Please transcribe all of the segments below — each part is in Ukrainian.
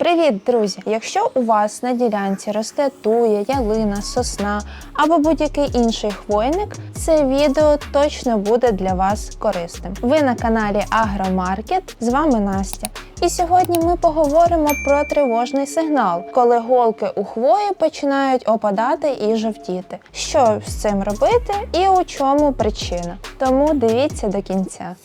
Привіт, друзі! Якщо у вас на ділянці росте туя, ялина, сосна або будь-який інший хвойник, це відео точно буде для вас корисним. Ви на каналі Агромаркет, з вами Настя. І сьогодні ми поговоримо про тривожний сигнал, коли голки у хвої починають опадати і жовтіти. Що з цим робити і у чому причина? Тому дивіться до кінця.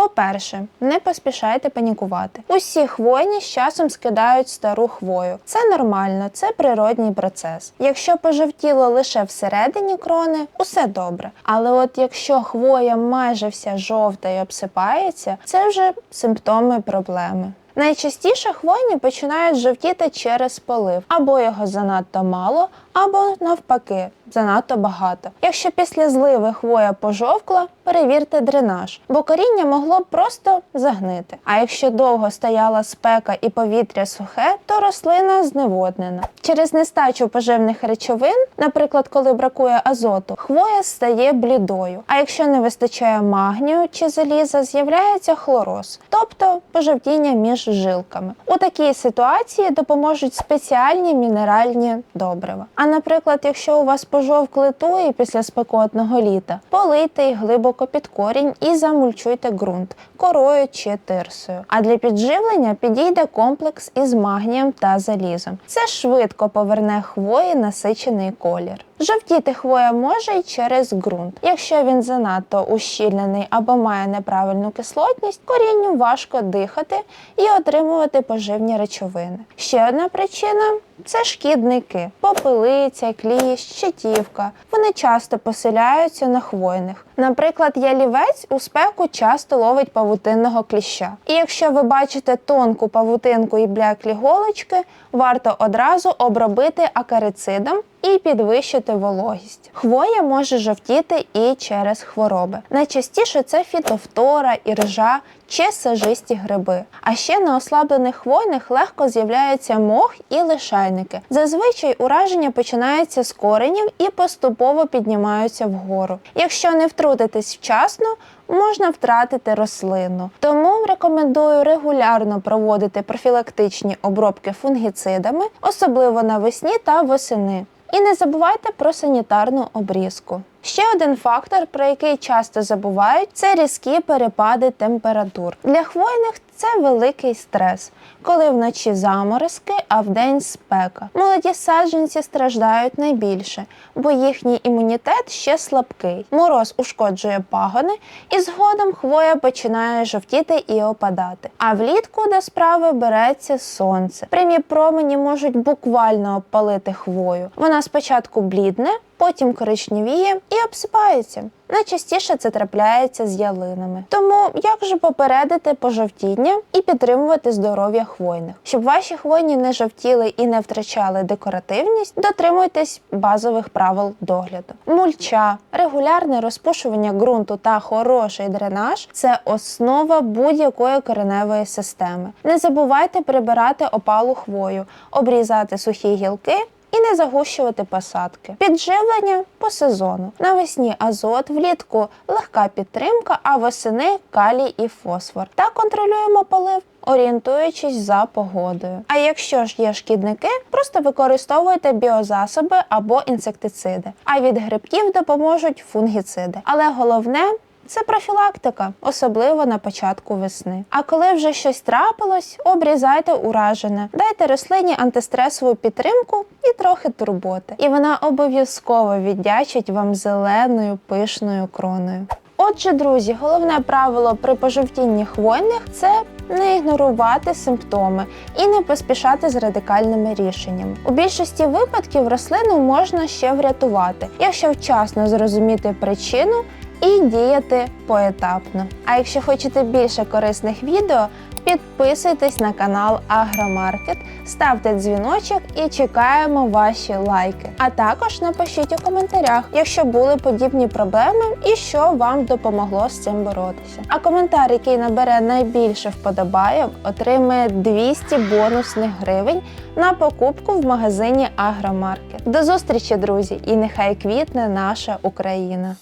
По-перше, не поспішайте панікувати. Усі хвойні з часом скидають стару хвою. Це нормально, це природній процес. Якщо пожовтіло лише всередині крони, усе добре. Але от якщо хвоя майже вся жовта і обсипається, це вже симптоми проблеми. Найчастіше хвойні починають жовтіти через полив, або його занадто мало, або навпаки, занадто багато. Якщо після зливи хвоя пожовкла, перевірте дренаж, бо коріння могло б просто загнити. А якщо довго стояла спека і повітря сухе, то рослина зневоднена. Через нестачу поживних речовин, наприклад, коли бракує азоту, хвоя стає блідою. А якщо не вистачає магнію чи заліза, з'являється хлороз, тобто пожовтіння між жилками. У такій ситуації допоможуть спеціальні мінеральні добрива. А наприклад, якщо у вас пожовкли туї після спекотного літа, полийте їх глибоко під корінь і замульчуйте ґрунт корою чи тирсою. А для підживлення підійде комплекс із магнієм та залізом. Це швидко поверне хвої насичений колір. Жовтіти хвоя може й через ґрунт. Якщо він занадто ущільнений або має неправильну кислотність, корінню важко дихати і отримувати поживні речовини. Ще одна причина це шкідники, попелиця, кліщ, щитівка. Вони часто поселяються на хвойних. Наприклад, ялівець у спеку часто ловить павутинного кліща. І якщо ви бачите тонку павутинку і бляклі голочки, варто одразу обробити акарицидом і підвищити вологість. Хвоя може жовтіти і через хвороби. Найчастіше це фітофтора, іржа чи сажисті гриби. А ще на ослаблених хвойних легко з'являється мох і лишайники. Зазвичай ураження починається з коренів і поступово піднімаються вгору. Якщо не втрутитись вчасно, можна втратити рослину. Тому рекомендую регулярно проводити профілактичні обробки фунгіцидами, особливо навесні та восени. І не забувайте про санітарну обрізку. Ще один фактор, про який часто забувають, це різкі перепади температур. Для хвойних це великий стрес, коли вночі заморозки, а вдень спека. Молоді саджанці страждають найбільше, бо їхній імунітет ще слабкий. Мороз ушкоджує пагони, і згодом хвоя починає жовтіти і опадати. А влітку до справи береться сонце. Прямі промені можуть буквально обпалити хвою. Вона спочатку блідне, потім коричневіє і обсипається. Найчастіше це трапляється з ялинами. Тому як же попередити пожовтіння і підтримувати здоров'я хвойних? Щоб ваші хвойні не жовтіли і не втрачали декоративність, дотримуйтесь базових правил догляду. Мульча, регулярне розпушування ґрунту та хороший дренаж це основа будь-якої кореневої системи. Не забувайте прибирати опалу хвою, обрізати сухі гілки і не загущувати посадки. Підживлення по сезону. Навесні азот, влітку легка підтримка, а восени калій і фосфор. Та контролюємо полив. Орієнтуючись за погодою. А якщо ж є шкідники, просто використовуйте біозасоби або інсектициди. А від грибків допоможуть фунгіциди. Але головне це профілактика, особливо на початку весни. А коли вже щось трапилось, обрізайте уражене, дайте рослині антистресову підтримку і трохи турботи. І вона обов'язково віддячить вам зеленою пишною кроною. Отже, друзі, головне правило при пожовтінні хвойних це не ігнорувати симптоми і не поспішати з радикальними рішеннями. У більшості випадків рослину можна ще врятувати, якщо вчасно зрозуміти причину і діяти поетапно. А якщо хочете більше корисних відео, підписуйтесь на канал Агромаркет, ставте дзвіночок і чекаємо ваші лайки. А також напишіть у коментарях, якщо були подібні проблеми і що вам допомогло з цим боротися. А коментар, який набере найбільше вподобайок, отримає 200 бонусних гривень на покупку в магазині Агромаркет. До зустрічі, друзі! І нехай квітне наша Україна!